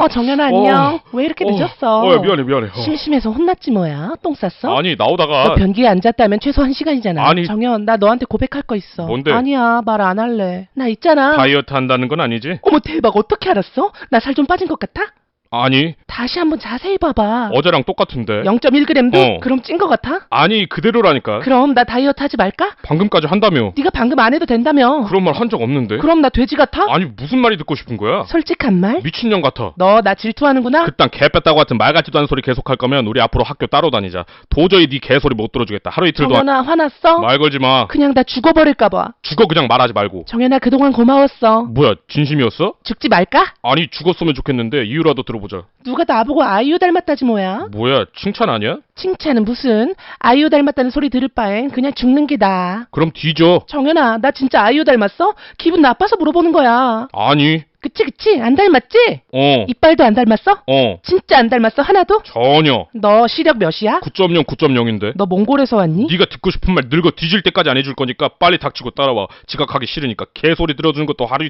어, 정연아 안녕. 왜 이렇게 어, 늦었어? 어, 야, 미안해, 미안해. 어. 심심해서 혼났지 뭐야? 똥 쌌어? 아니, 너 나오다가. 변기에 앉았다면 최소 한 시간이잖아. 아니. 정연, 나 너한테 고백할 거 있어. 뭔데? 아니야, 말 안 할래. 나 있잖아. 다이어트 한다는 건 아니지? 어머 대박, 어떻게 알았어? 나 살 좀 빠진 것 같아? 아니, 다시 한번 자세히 봐봐. 어제랑 똑같은데. 0.1g도? 어. 그럼 찐것 같아? 아니, 그대로라니까. 그럼 나 다이어트 하지 말까? 방금까지 한다며. 네가 방금 안 해도 된다며. 그런 말 한 적 없는데. 그럼 나 돼지 같아? 아니, 무슨 말이 듣고 싶은 거야? 솔직한 말? 미친년 같아. 너 나 질투하는구나? 그딴 개 뺐다고 같은 말 같지도 않은 소리 계속 할 거면 우리 앞으로 학교 따로 다니자. 도저히 네 개소리 못 들어주겠다. 하루 이틀 동안 정연아 화났어? 말 걸지 마. 그냥 나 죽어버릴까 봐. 죽어 그냥 말하지 말고. 정연아 그동안 고마웠어. 뭐야, 진심이었어? 죽지 말까? 아니, 죽었으면 좋겠는데 이유라도 들어보자. 누가 나보고 아이유 닮았다지 뭐야? 뭐야, 칭찬 아니야? 칭찬은 무슨? 아이유 닮았다는 소리 들을 바엔 그냥 죽는 게 나아. 그럼 뒤져. 정연아 나 진짜 아이유 닮았어? 기분 나빠서 물어보는 거야. 아니, 그치 그치 안 닮았지? 어, 이빨도 안 닮았어? 어, 진짜 안 닮았어 하나도? 전혀. 너 시력 몇이야? 9.0, 9.0인데. 너 몽골에서 왔니? 네가 듣고 싶은 말 늙어 뒤질 때까지 안 해줄 거니까 빨리 닥치고 따라와. 지각하기 싫으니까 개소리 들어주는 것도 하루